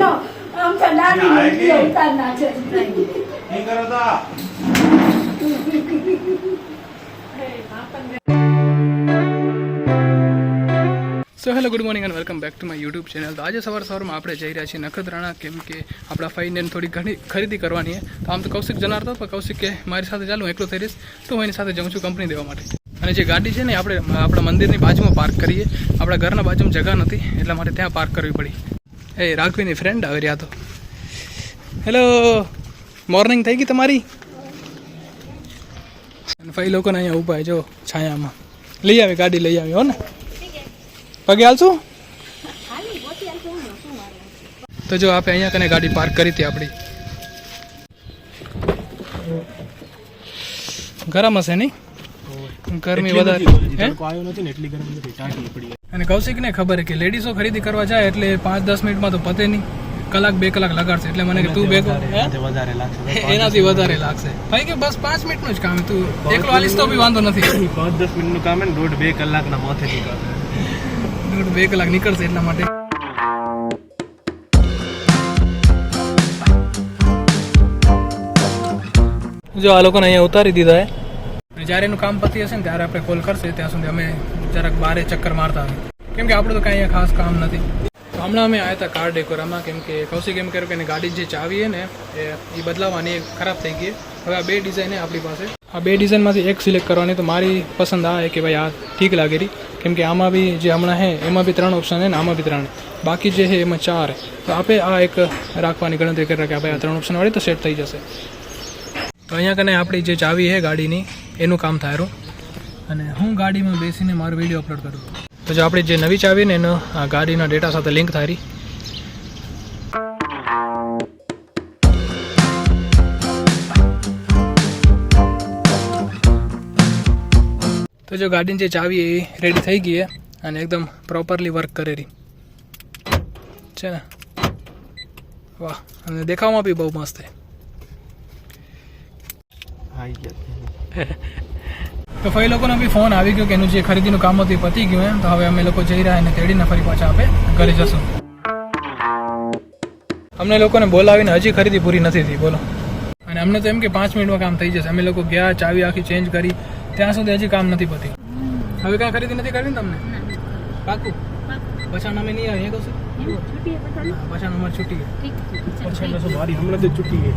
ના, so hello good morning and welcome back to my YouTube channel તો આજે સવાર સવારમાં આપણે જઈ રહ્યા છીએ નખત્રાણા કેમ કે આપણા ફાઈને થોડી ઘણી ખરીદી કરવાની છે. તો આમ તો કૌશિક જનાર હતો પણ કૌશિક કે મારી સાથે ચાલુ એકલો થઈ રહીશ. તો હું એની સાથે જઉં છું કંપની દેવા માટે. અને જે ગાડી છે ને આપણે આપણા મંદિરની બાજુમાં પાર્ક કરીએ. આપણા ઘરના બાજુમાં જગા નથી એટલા માટે ત્યાં પાર્ક કરવી પડી. એ રાઘવીની ફ્રેન્ડ આવી રહ્યા તો. હેલો મોર્નિંગ થઈ ગઈ તમારી? ફાઈ લોકોને અહીંયા ઊભા જો છાયામાં. લઈ આવી ગાડી લઈ આવી હો ને? પગે હાલશું તો જો આપણે અહીંયા કને ગાડી પાર્ક કરી હતી આપણી ગરમ હશે નહીં? ગરમી વધારે. આવ્યો નથી ને એટલી ગરમી નથી ટાંકી પડી અને કૌશિકને ખબર કે લેડીઝો ખરીદી કરવા જાય એટલે પાંચ દસ મિનિટમાં તો પતે નહીં. કલાક બે કલાક લગાડશે એટલે મને કે તું બે વધારે લાગશે. એનાથી વધારે લાગશે. ભાઈ કે બસ પાંચ મિનિટનું જ કામ તું એકલો હાલીશ તો બી વાંધો નથી. પાંચ દસ મિનિટનું કામ હે ને દોઢ બે કલાકના માથે નીકળશે. દોઢ બે કલાક નીકળશે એટલા માટે. જો આ લોકોને અહીંયા ઉતારી દીધા હે. જ્યારે એનું કામ પતી હશે ને ત્યારે આપણે કોલ કરશે. ત્યાં સુધી અમે જરાક બારે ચક્કર મારતા આવીએ કેમ કે આપણું તો કાંઈ ખાસ કામ નથી. હમણાં અમે આવ્યા હતા કાર ડેકોરામાં કેમ કે કૌશિક એમ કર્યું કે એની ગાડી જે ચાવી ને, એ બદલાવાની ખરાબ થઈ ગઈ. હવે આ બે ડિઝાઇન આપણી પાસે. આ બે ડિઝાઇનમાંથી એક સિલેક્ટ કરવાની, તો મારી પસંદ આ કે ભાઈ આ ઠીક લાગે રહી કેમ કે આમાં બી જે હમણાં છે એમાં બી ત્રણ ઓપ્શન છે ને, આમાં બી ત્રણ. બાકી જે છે એમાં ચાર તો આપણે આ એક રાખવાની ગણતરી કરી કે ભાઈ, આ ત્રણ ઓપ્શનવાળી તો સેટ થઈ જશે. તો અહીંયા કને આપણી જે ચાવી છે ગાડીની, એનું કામ થાયરું અને હું ગાડીમાં બેસીને મારો વીડિયો અપલોડ કરું તો જો આપણી જે નવી ચાવી ને, એનો આ ગાડીના ડેટા સાથે લિંક થાય તો જો ગાડીની જે ચાવી એ રેડી થઈ ગઈ અને એકદમ પ્રોપરલી વર્ક કરેલી. છે ને? વાહ, અને દેખાવમાં બી બહુ મસ્ત છે. તો ફરી લોકોનો બી ફોન આવી ગયો કે એનું જે ખરીદીનું કામ હતું એ પતી ગયું એમ. તો હવે અમે લોકો જઈ રહ્યા અને તેડીને ફરી પાછા આપે ઘરે જશું. અમને લોકોને બોલાવીને હજી ખરીદી પૂરી નથી થઈ બોલો. અને અમને તો એમ કે પાંચ મિનિટમાં કામ થઈ જશે. અમે લોકો ગયા ચાવી આખી ચેન્જ કરી. ત્યાં સુધી હજી કામ નથી પતી. હવે કાંઈ ખરીદી નથી કરી ને તમને? પાકું પછાણ અમે નહીં આવીએ કહું પછાણ અમારે છૂટી ગઈ પછાણ ભારી હમણાં જ છૂટી ગઈ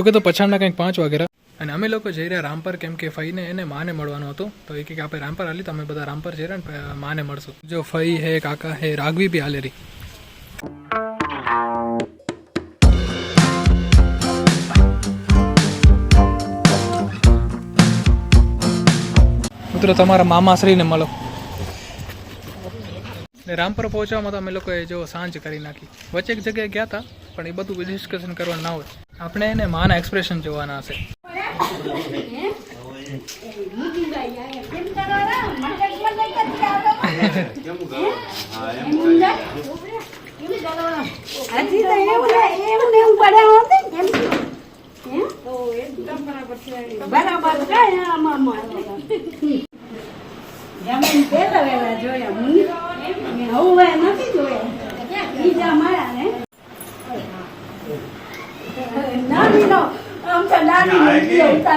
ઓકે, તો પછાડના કંઈક પાંચ વાગ્યા અને અમે લોકો જઈ રહ્યા રામપર કેમ કે ફઈને એને માને મળવાનું હતું. તો એક એક આપણે રામપર હાલી તો બધા રામપર જઈ રહ્યા માને મળશું. જો ફઈ હે, કાકા હે, રાઘવી બી હાલે રહી. મિત્રો, તમારા મામાશ્રીને મળો. ને રામપર પહોંચવામાં તો અમે લોકોએ જો સાંજ કરી નાખી. વચ્ચે એક જગ્યાએ ગયા હતા પણ એ બધું ડિસ્કશન કરવા ના હોય. આપણે એને માના એક્સપ્રેશન જોવાના હશે બરાબર કરવાના? મને કઈ મને કઈ નથી આવડતું. હજી તો એવું ને એવું ને એવું પડ્યા હોત ને કેમ? હે? બરાબર કાંઈ આમાં આમાં. જમીન પહેલા વહેલા જોયા હું ને હવે નથી જોયા બીજા મારા ને નાનીનો આમ તો નાની મૂર્તિ ઉતારના છે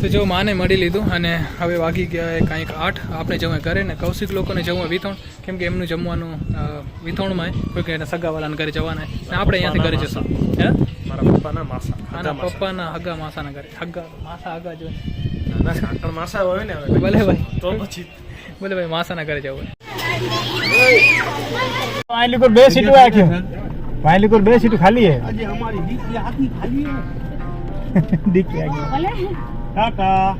તો જો માને મળી લીધું અને હવે વાગી ગયા એ કાંઈક આઠ. આપણે જવું ઘરે ને કૌશિક લોકોને જવું વિથોણ. કેમ કે એમનું જમવાનું વિથોણમાં હોય, કોઈ કે એના સગાવાલાના ઘરે જવાના. આપણે અહીંયાથી ઘરે જશું. હે? મારા પપ્પાના માસા આના પપ્પાના હગા માસાના ઘરે. હગા માસા હગા જો નાના કાકણ માસા હોય ને હવે. ભલે ભાઈ. તો પછી. ભલે ભાઈ માસાના ઘરે જવું ભાઈ પર બે સીટો રાખ્યો ભાઈ પર બે સીટો ખાલી હે. આખી ખાલી હે. દીક લાગી ભલે. કાકા.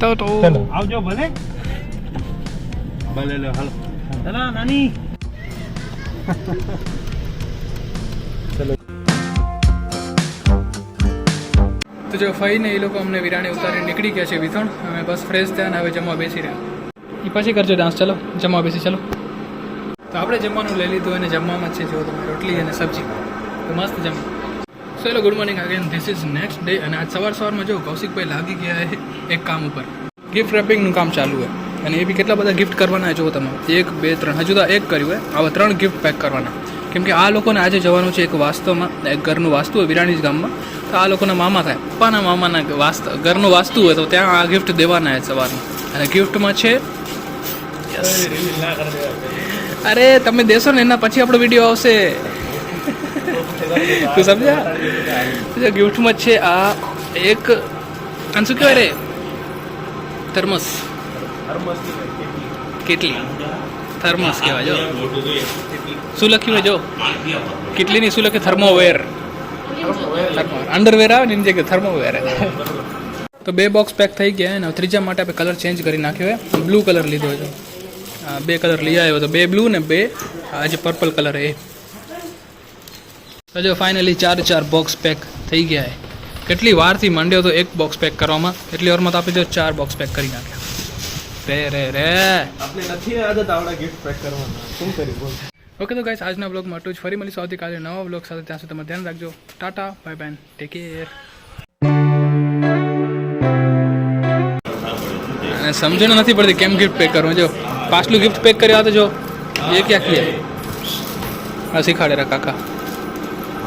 તો તો. ચલો. આવજો ભલે. ભલે લે હાલો. ચલો નાની. તો જો ફઈને એ લોકો અમને વિરાણી ઉતારી નીકળી ગયા છે વિથણ. અમે બસ ફ્રેશ થયા અને હવે જમવા બેસી રહ્યા. એ પછી કરજો ડાન્સ ચલો. જમવા બેસી ચલો. તો આપણે જમવાનું લઈ લીધું અને જમવામાં જ છે જો તમે રોટલી અને સબ્જી. તો મસ્ત જમી. So hello good morning again this is next day અને આજ સવાર સવારમાં જો કૌશિકભાઈ લાગી ગયા છે એક કામ ઉપર ગિફ્ટ રેપિંગનું કામ ચાલુ હોય અને એ બી કેટલા બધા ગિફ્ટ કરવાના જુઓ તમે એક બે ત્રણ હજુ તો એક કર્યું હોય આવા ત્રણ ગિફ્ટ પેક કરવાના। કેમ કે આ લોકોને આજે જવાનું છે એક વાસ્તવમાં એક ઘરનું વાસ્તુ હોય વિરાણીજ ગામમાં તો આ લોકોના મામા થાય પપ્પાના મામાના વાસ્ત ઘરનું વાસ્તુ હોય તો ત્યાં આ ગિફ્ટ દેવાના છે સવારમાં। અને ગિફ્ટમાં છે અરે તમે દેશો ને એના પછી આપણો વીડિયો આવશે। તું સમજ્યા? ગિફ્ટમાં છે આ એક આને શું કહેવાય રે? થર્મસ. કેટલી? થર્મસ કહેવાય, જો. શું લખ્યું જો? કેટલીની શું લખ્યું થર્મોવેર. અંડરવેર આવે ને, એની જગ્યાએ થર્મોવેર. તો બે બોક્સ પેક થઈ ગયા અને ત્રીજા માટે આપણે કલર ચેન્જ કરી નાખ્યો હોય બ્લુ કલર લીધો છે બે કલર લઈ આવ્યો તો, બે બ્લુ ને બે આજે પર્પલ કલર એ. તો જો ફાઇનલી ચાર ચાર બોક્સ પેક થઈ ગયા છે. કેટલી વારથી માંડ્યો તો એક બોક્સ પેક કરવામાં? એટલી વારમાં તો આપણે જો ચાર બોક્સ પેક કરી નાખ્યા રે રે રે. આપણે નથી આદત આવડા ગિફ્ટ પેક કરવાના. શું કરી બોલ. ઓકે તો ગાઈસ આજના બ્લોગમાં આટલું જ. ફરી મળીશું આવતીકાલે નવા બ્લોગ સાથે. ત્યાં સુધી તમે ધ્યાન રાખજો. Tata bye bye take care અને સમજણ નથી પડતી કેમ ગિફ્ટ પેક કરવું. જો પાછલું ગિફ્ટ પેક કર્યા તો જો એ ક્યાં કિયા આ શીખાડે રા કાકા.